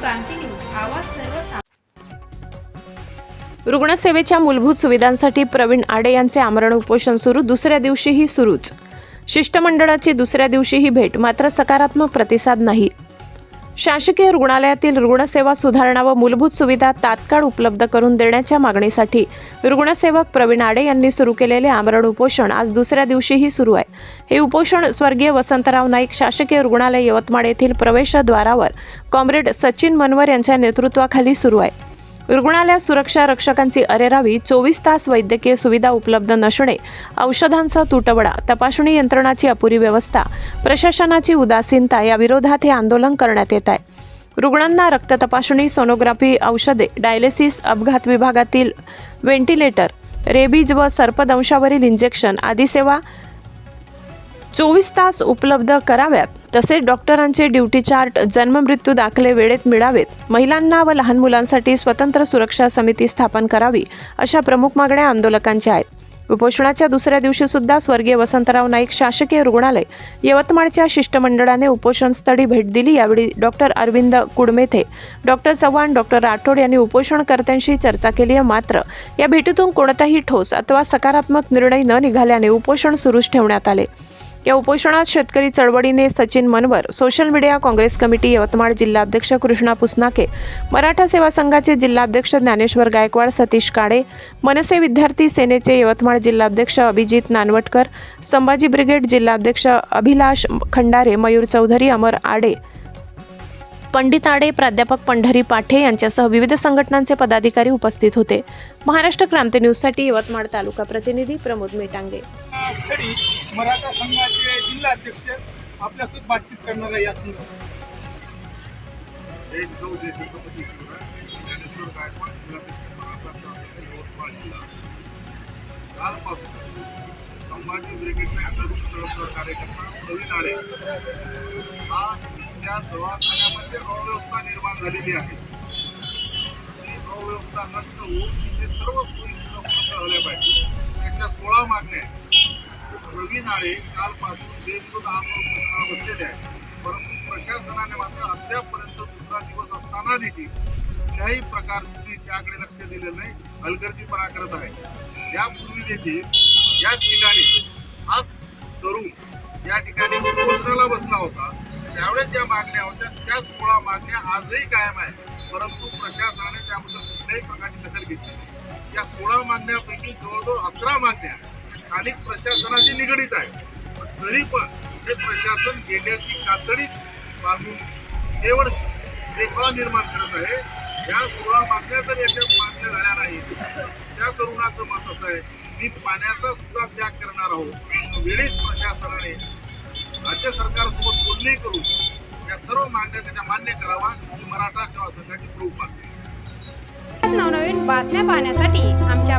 क्रांती news आवाज रुग्णसेवेच्या मूलभूत सुविधांसाठी प्रवीण आडे यांचे आमरण उपोषण सुरू दुसऱ्या दिवशीही सुरूच. शिष्टमंडळाची दुसऱ्या दिवशीही भेट मात्र सकारात्मक प्रतिसाद नाही. शासकीय रुग्णालयातील रुग्णसेवा सुधारणा व मूलभूत सुविधा तात्काळ उपलब्ध करून देण्याच्या मागणीसाठी रुग्णसेवक प्रवीण आडे यांनी सुरू केलेले आमरण उपोषण आज दुसऱ्या दिवशीही सुरू आहे. हे उपोषण स्वर्गीय वसंतराव नाईक शासकीय रुग्णालय यवतमाळ येथील प्रवेशद्वारावर कॉम्रेड सचिन मनवर यांच्या नेतृत्वाखाली सुरू आहे. रुग्णालयात सुरक्षा रक्षकांची अरेरावी चोवीस तास वैद्यकीय सुविधा उपलब्ध नसणे औषधांचा तुटवडा तपासणी यंत्रणाची अपुरी व्यवस्था प्रशासनाची उदासीनता या विरोधात हे आंदोलन करण्यात येत आहे. रुग्णांना रक्त तपासणी सोनोग्राफी औषधे डायलिसिस अपघात विभागातील व्हेंटिलेटर रेबीज व सर्पदंशावरील इंजेक्शन आदी सेवा चोवीस तास उपलब्ध कराव्यात. तसेच डॉक्टरांचे ड्युटी चार्ट जन्ममृत्यू दाखले वेळेत मिळावेत. महिलांना व लहान मुलांसाठी स्वतंत्र सुरक्षा समिती स्थापन करावी अशा प्रमुख मागण्या आंदोलकांच्या आहेत. उपोषणाच्या दुसऱ्या दिवशी सुद्धा स्वर्गीय वसंतराव नाईक शासकीय रुग्णालय यवतमाळच्या शिष्टमंडळाने उपोषणस्थळी भेट दिली. यावेळी doctor Arvind Kudmethe doctor Chavan doctor Rathod यांनी उपोषणकर्त्यांशी चर्चा केली आहे. मात्र या भेटीतून कोणताही ठोस अथवा सकारात्मक निर्णय न निघाल्याने उपोषण सुरूच ठेवण्यात आले. या उपोषणात शेतकरी चळवळीने Sachin Manwar social media Congress committee Yavatmal जिल्हाध्यक्ष कृष्णा पुसनाके मराठा सेवा संघाचे जिल्हाध्यक्ष ज्ञानेश्वर गायकवाड सतीश काळे मनसे विद्यार्थी सेनेचे यवतमाळ जिल्हाध्यक्ष अभिजित नानवटकर संभाजी ब्रिगेड जिल्हाध्यक्ष अभिलाष खंडारे मयूर चौधरी अमर आडे पंडित आडे प्राध्यापक पंढरी पाठे यांच्यासह विविध संघटनांचे पदाधिकारी उपस्थित होते. महाराष्ट्र क्रांती न्यूजसाठी यवतमाळ तालुका प्रतिनिधी प्रमोद मेटांगे. स्थळी मराठा संघाचे जिल्हाध्यक्ष आपल्यासोबत बातचीत करणार आहे या संदर्भात. एक नऊ छत्रपती ज्ञानेश्वर गायकवाड जिल्हाध्यक्ष मराठा यवतमाळ जिल्हा. कालपासून संभाजी ब्रिगेडचा एक कार्यकर्ता प्रवीण आडे हा त्या दवाखान्यामध्ये अव्यवस्था निर्माण झालेली आहे. ती अव्यवस्था नष्ट होऊन तिथे सर्व सोयी सुविधा उपलब्ध झाल्या पाहिजे त्याच्या सोळा मागण्या आहेत. कालपासून आळे कालपासून बेमूद आंदोलनाला बसलेले आहेत परंतु प्रशासनाने मात्र अद्यापपर्यंत दुसरा दिवस असताना देखील कुठल्याही प्रकारची त्याकडे लक्ष दिलेलं नाही हलगर्जीपणा करत आहे. यापूर्वी देखील याच ठिकाणी हा तरुण या ठिकाणी उपोषणाला बसला होता. त्यावेळेस ज्या मागण्या होत्या त्या सोळा मागण्या आजही कायम आहे परंतु प्रशासनाने त्याबद्दल कुठल्याही प्रकारची दखल घेतली नाही. या सोळा मागण्यापैकी जवळजवळ अकरा मागण्या स्थानिक प्रशासनाशी निगडीत आहे. तरी पण हे प्रशासन गेल्याची कातडी बांधून केवळ देखावा निर्माण करत आहे. या सोळा मागण्या जर याच्या मान्य झाल्या नाही त्या तरुणाचं मत असं आहे मी पाण्याचा सुद्धा त्याग करणार आहोत. वेळीच प्रशासनाने राज्य सरकारसोबत बोलणी करून या सर्व मागण्या त्याच्या मान्य करावा ही मराठा सेवा संघाची प्रमुख नवनवीन बातम्या पाहण्यासाठी आमच्या